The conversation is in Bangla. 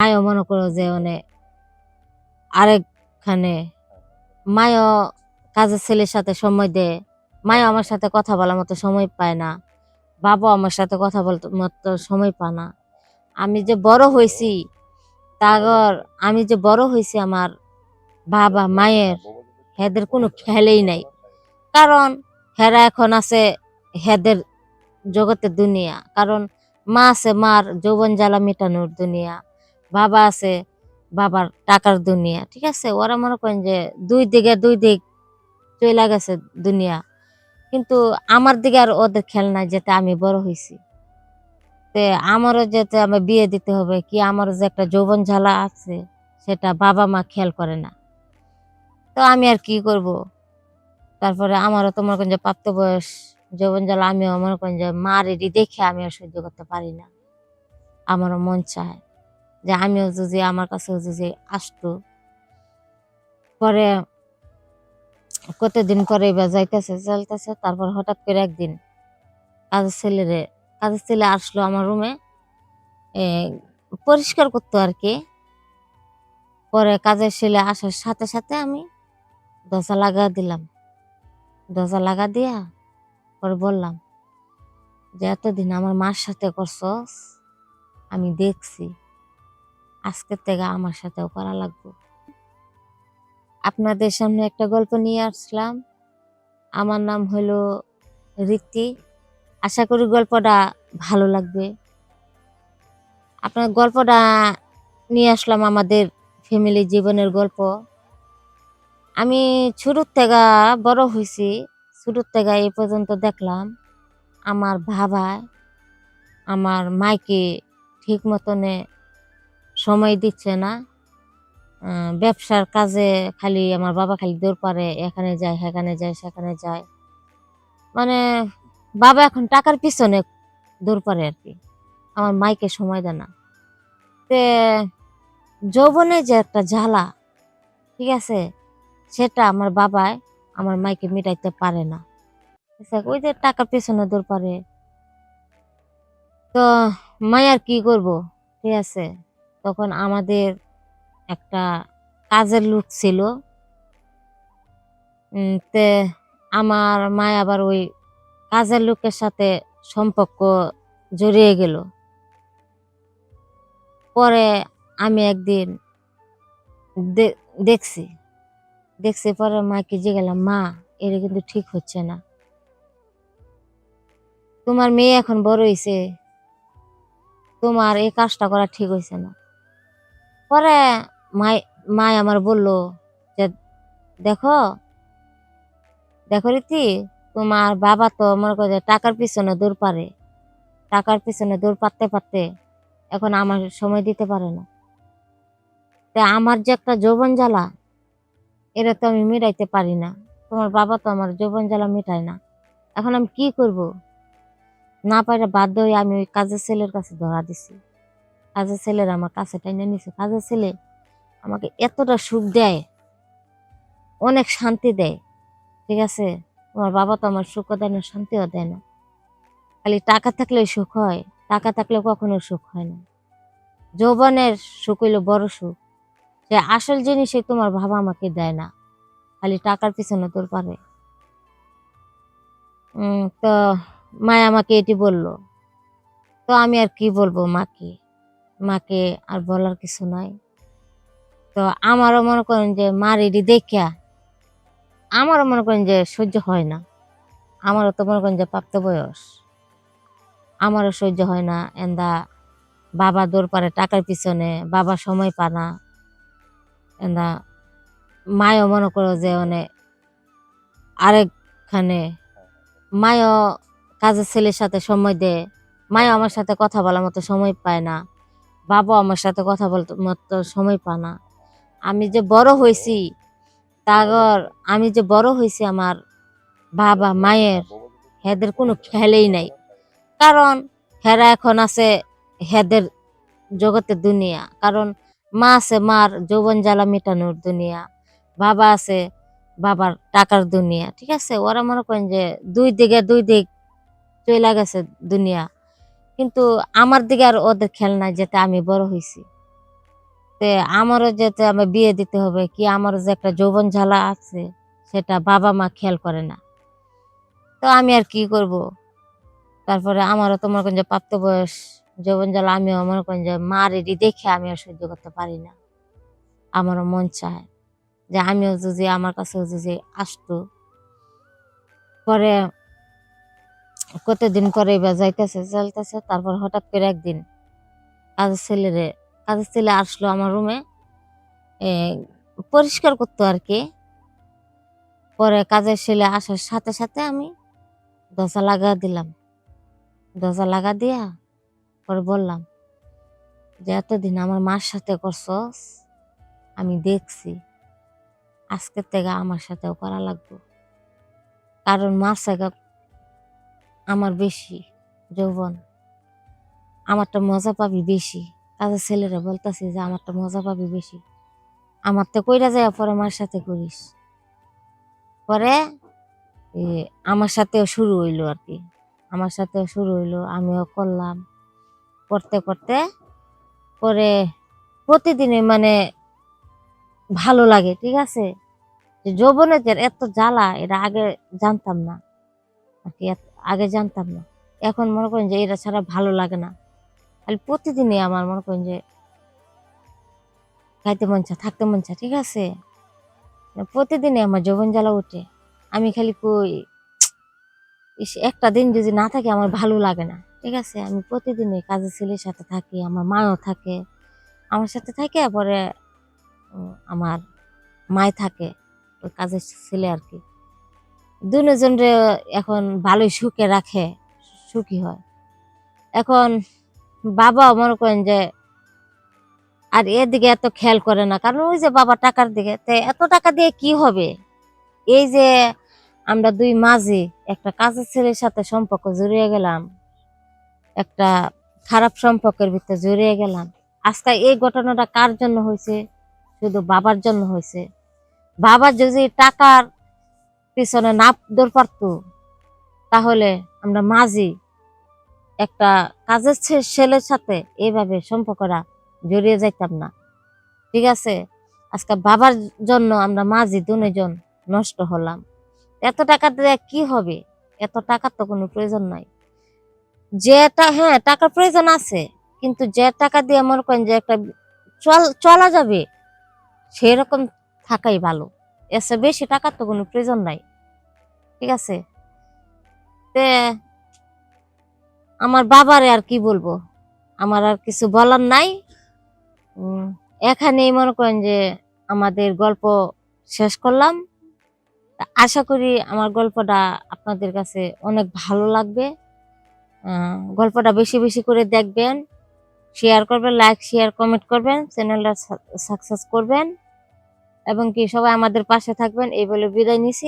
মায়ও মনে করো যে মানে আরেকখানে মায়ও কাজের ছেলের সাথে সময় দেয়। মায়ও আমার সাথে কথা বলার মতো সময় পায় না। বাবা আমার সাথে কথা বলতে মতো সময় পায় না। আমি যে বড় হয়েছি, তাগর আমি যে বড় হয়েছি আমার বাবা মায়ের হেদের কোনো খেলেই নাই। কারণ হেরা এখন আছে হেদের জগতের দুনিয়া। কারণ মা আছে মার যৌবন জ্বালা মেটানোর দুনিয়া। বাবা আছে, বাবার টাকার দুনিয়া, ঠিক আছে? ওরা মনে করেন যে দুই দিকে দুই দিক চলে গেছে দুনিয়া। কিন্তু আমার দিকে আর ওদের খেল নাই যেটা আমি বড় হয়েছি তে আমারও যেতে আমার বিয়ে দিতে হবে কি আমারও যে একটা যৌবন ঝালা আছে, সেটা বাবা মা খেয়াল করে না। তো আমি আর কি করব? তারপরে আমারও তো মনে করেন যে প্রাপ্ত বয়স যৌবন জ্বালা, আমিও মনে করেন যে মার এটি দেখে আমি আর সহ্য করতে পারি না। আমারও মন চায়। যে আমিও যে আমার কাছে যে আসতো। পরে কতদিন পরে এবার যাইতেছে চলতেছে তারপর হঠাৎ করে একদিন কাজের ছেলেরে, কাজের ছেলে আসলো আমার রুমে পরিষ্কার করতো আর কি পরে কাজের ছেলে আসার সাথে সাথে আমি দরজা লাগা দিলাম। দরজা লাগা দিয়া পরে বললাম যে, এতদিন আমার মার সাথে করছস, আমি দেখছি। আজকের থেকে আমার সাথেও করা লাগবে। আপনাদের সামনে একটা গল্প নিয়ে আসলাম। আমার নাম হলো রীতি। আশা করি গল্পটা ভালো লাগবে। আপনার গল্পটা নিয়ে আসলাম আমাদের ফ্যামিলি জীবনের গল্প। আমি ছোটোর থেকে বড় হয়েছি, ছোটোর থেকে এই পর্যন্ত দেখলাম আমার বাবা, আমার মাইকে ঠিক মতনে সময় দিচ্ছে না। ব্যবসার কাজে খালি আমার বাবা খালি দৌড় পারে, এখানে যায়, সেখানে যায় সেখানে যায়। মানে বাবা এখন টাকার পিছনে দৌড় পারে আর কি। আমার মাইকে সময় দেয় না। তে যৌবনে যে একটা জ্বালা, ঠিক আছে, সেটা আমার বাবায় আমার মাইকে মিটাইতে পারে না। ওই যে টাকার পেছনে দৌড় পারে, তো মাই আর কি করব, ঠিক আছে? তখন আমাদের একটা কাজের লোক ছিল। তে আমার মা আবার ওই কাজের লোকের সাথে সম্পর্ক জড়িয়ে গেল। পরে আমি একদিন দেখছি। দেখছি পরে মাকে যে গেলাম মা, এটা কিন্তু ঠিক হচ্ছে না। তোমার মেয়ে এখন বড় হয়েছে তোমার এই কাজটা করা ঠিক হয়েছে না। পরে মাই মাই আমার বলল যে, দেখো দেখো রীতি, তোমার বাবা তো মনে করে টাকার পিছনে দৌড় পারে। টাকার পিছনে দৌড় পারতে পারতে এখন আমার সময় দিতে পারে না। তা আমার যে একটা যৌবন জ্বালা, এটা তো আমি মেটাইতে পারি না। তোমার বাবা তো আমার যৌবন জ্বালা মেটায় না। এখন আমি কি করব? না পারে বাধ্য হয়ে আমি ওই কাজের ছেলের কাছে ধরা দিছি। কাজের ছেলের আমার কাছে টাইনে নিছে। কাজের ছেলে আমাকে এতটা সুখ দেয়, অনেক শান্তি দেয়, ঠিক আছে? তোমার বাবা তো আমার সুখও দেয় না, শান্তিও দেয় না। খালি টাকা থাকলে সুখ হয়, টাকা থাকলে কখনো সুখ হয় না। যৌবনের সুখ হইল বড় সুখ। সে আসল জিনিসে তোমার বাবা আমাকে দেয় না। খালি টাকার পিছনে তোর পারে। তো মায় আমাকে এটি বলল। তো আমি আর কি বলব মাকে? মাকে আর বলার কিছু নাই। তো আমারও মনে করেন যে মার এটি দেখিয়া আমারও মনে করেন যে সহ্য হয় না। আমারও তো মনে করেন যে প্রাপ্ত বয়স। আমারও সহ্য হয় না, এন্দা বাবা দৌড় পারে টাকার পিছনে, বাবা সময় পা না। এন্দা মায়ও মনে করো যে মানে আরেকখানে মায়ও কাজের ছেলের সাথে সময় দেয়, মায়ও আমার সাথে কথা বলার মতো সময় পায় না। বাবা আমার সাথে কথা বলতে মতো সময় পায় না। আমি যে বড় হয়েছি, তাগর আমি যে বড় হয়েছি আমার বাবা, মায়ের হেদের কোনো খেলেই নাই। কারণ হেরা এখন আছে হেদের জগতে দুনিয়া। কারণ মা আছে মার যৌবন জ্বালা মেটানোর দুনিয়া। বাবা আছে বাবার টাকার দুনিয়া। ঠিক আছে? ওরা মনে করেন যে দুই দিকে দুই দিক চলে গেছে দুনিয়া। কিন্তু আমার দিকে আর ওদের খেল নাই যেটা আমি বড় হয়েছি তে আমারও যেতে আমার বিয়ে দিতে হবে, কি আমারও যে একটা যৌবন ঝালা আছে, সেটা বাবা মা খেয়াল করে না। তো আমি আর কি করব? তারপরে আমারও তো মনে করেন যে প্রাপ্ত বয়স, যৌবন জ্বালা আমিও মনে করেন যে মা রেডি দেখে আমি আর সহ্য করতে পারি না। আমারও মন চায় যে আমিও যদি, আমার কাছেও যদি আসতো, পরে কতদিন পরে এবার যাইতেছে, চলতেছে, তারপর হঠাৎ করে একদিন কাজের ছেলেরে কাজের ছেলে আসলো আমার রুমে পরিষ্কার করতো আর কি পরে কাজের ছেলে আসার সাথে সাথে আমি দরজা লাগা দিলাম। দরজা লাগা দিয়া পরে বললাম, যে এতদিন আমার মার সাথে করছস, আমি দেখছি। আজকের থেকে আমার সাথেও করা লাগবে। কারণ মার থেকে আমার বেশি, যৌবন। আমারটা মজা পাবি বেশি। কাজের ছেলেরা বলতেছি যে, আমারটা মজা পাবি বেশি। আমার তো কইরা যায় পরে আমার সাথে করিস। পরে আমার সাথেও শুরু হইল আর কি আমার সাথেও শুরু হইল, আমিও করলাম। করতে করতে পরে প্রতিদিনই মানে ভালো লাগে, ঠিক আছে? যে যৌবনের যে এত জ্বালা, এটা আগে জানতাম না। আর কি এত- আগে জানতাম না। এখন মনে করেন যে এটা ছাড়া ভালো লাগে না। খালি প্রতিদিনই আমার মনে করেন যে খাইতে মন চা থাকতে মন চা ঠিক আছে? প্রতিদিনই আমার যৌবন জ্বালা উঠে। আমি খালি কই একটা দিন যদি না থাকে আমার ভালো লাগে না, ঠিক আছে? আমি প্রতিদিনই কাজের ছেলের সাথে থাকি, আমার মাও থাকে। আমার সাথে থাকে, পরে আমার মায় থাকে, ওই কাজের ছেলে আর কি। দুজন এখন ভালোই সুখে রাখে, সুখী হয়। এখন বাবা মনে করেন যে আর এদিকে এত খেয়াল করে না, কারণ ওই যে বাবা টাকার দিকে, তে এত টাকা দিয়ে কি হবে? এই যে আমরা দুই মাঝি, একটা কাজের ছেলের সাথে সম্পর্ক জড়িয়ে গেলাম, একটা খারাপ সম্পর্কের ভিতরে জড়িয়ে গেলাম। আজকে এই ঘটনাটা কার জন্য হয়েছে? শুধু বাবার জন্য হয়েছে। বাবা যদি টাকার পিছনে না দৌড় পারতো তাহলে আমরা মাঝি একটা কাজের ছেলের সাথে এইভাবে সম্পর্করা জড়িয়ে যাইতাম না। ঠিক আছে? আজকে বাবার জন্য আমরা মাঝি দুজন নষ্ট হলাম। এত টাকা দিয়ে কি হবে? এত টাকার তো কোনো প্রয়োজন নাই। যেটা হ্যাঁ টাকার প্রয়োজন আছে, কিন্তু যে টাকা দিয়ে মনে করেন যে একটা চল, চলা যাবে, সেরকম থাকাই ভালো। এসে বেশি টাকার তো কোনো প্রয়োজন নাই। ঠিক আছে? তে আমার বাবারে আর কি বলব? আমার আর কিছু বলার নাই। এখানেই মনে করেন যে আমাদের গল্প শেষ করলাম। আশা করি আমার গল্পটা আপনাদের কাছে অনেক ভালো লাগবে। গল্পটা বেশি বেশি করে দেখবেন শেয়ার করবেন লাইক শেয়ার কমেন্ট করবেন চ্যানেলটা সাকসেস করবেন। এবং কি সবাই আমাদের পাশে থাকবেন। এই বলে বিদায় নিছি।